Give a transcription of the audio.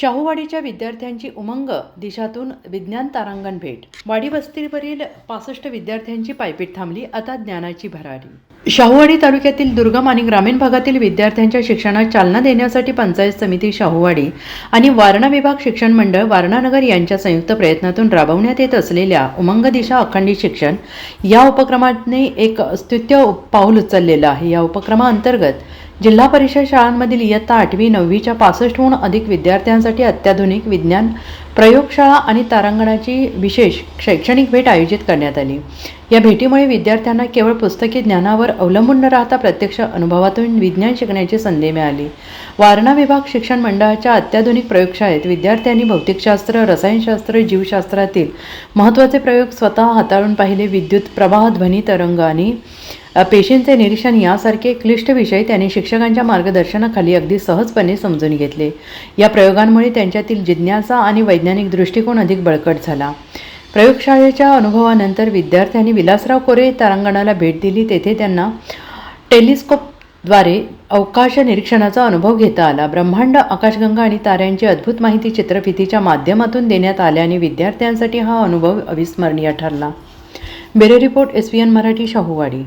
शाहूवाडीच्या विद्यार्थ्यांची उमंग दिशातून विज्ञान तारांगण भेट. वाडी वस्तीवरील पासष्ट विद्यार्थ्यांची पायपीट थांबली आता ज्ञानाची भरारी. शाहूवाडी तालुक्यातील दुर्गम आणि ग्रामीण भागातील विद्यार्थ्यांच्या शिक्षणात चालना देण्यासाठी पंचायत समिती शाहूवाडी आणि वारणा विभाग शिक्षण मंडळ वारणानगर यांच्या संयुक्त प्रयत्नातून राबवण्यात येत असलेल्या उमंग दिशा अखंडित शिक्षण या उपक्रमाने एक स्तुत्य पाऊल उचललेलं आहे. या उपक्रमाअंतर्गत जिल्हा परिषद शाळांमधील इयत्ता आठवी नववीच्या पासष्टहून अधिक विद्यार्थ्यांसाठी अत्याधुनिक विज्ञान प्रयोगशाळा आणि तारांगणाची विशेष शैक्षणिक भेट आयोजित करण्यात आली. या भेटीमुळे विद्यार्थ्यांना केवळ पुस्तकी ज्ञानावर अवलंबून न राहता प्रत्यक्ष अनुभवातून विज्ञान शिकण्याची संधी मिळाली. वारणा विभाग शिक्षण मंडळाच्या अत्याधुनिक प्रयोगशाळेत विद्यार्थ्यांनी भौतिकशास्त्र रसायनशास्त्र जीवशास्त्रातील महत्त्वाचे प्रयोग स्वतः हाताळून पाहिले विद्युत प्रवाह ध्वनी तरंग आणि पेशींचे निरीक्षण यासारखे क्लिष्ट विषय त्यांनी शिक्षकांच्या मार्गदर्शनाखाली अगदी सहजपणे समजून घेतले. या प्रयोगांमुळे त्यांच्यातील जिज्ञासा आणि वैज्ञानिक दृष्टिकोन अधिक बळकट झाला. प्रयोगशाळेच्या अनुभवानंतर विद्यार्थ्यांनी विलासराव कोरे तारांगणाला भेट दिली. तेथे त्यांना टेलिस्कोपद्वारे अवकाश निरीक्षणाचा अनुभव घेता आला. ब्रह्मांड आकाशगंगा आणि ताऱ्यांची अद्भुत माहिती चित्रफितीच्या माध्यमातून देण्यात आल्याने विद्यार्थ्यांसाठी हा अनुभव अविस्मरणीय ठरला. Bureau report S P N Marathi Shahuwadi.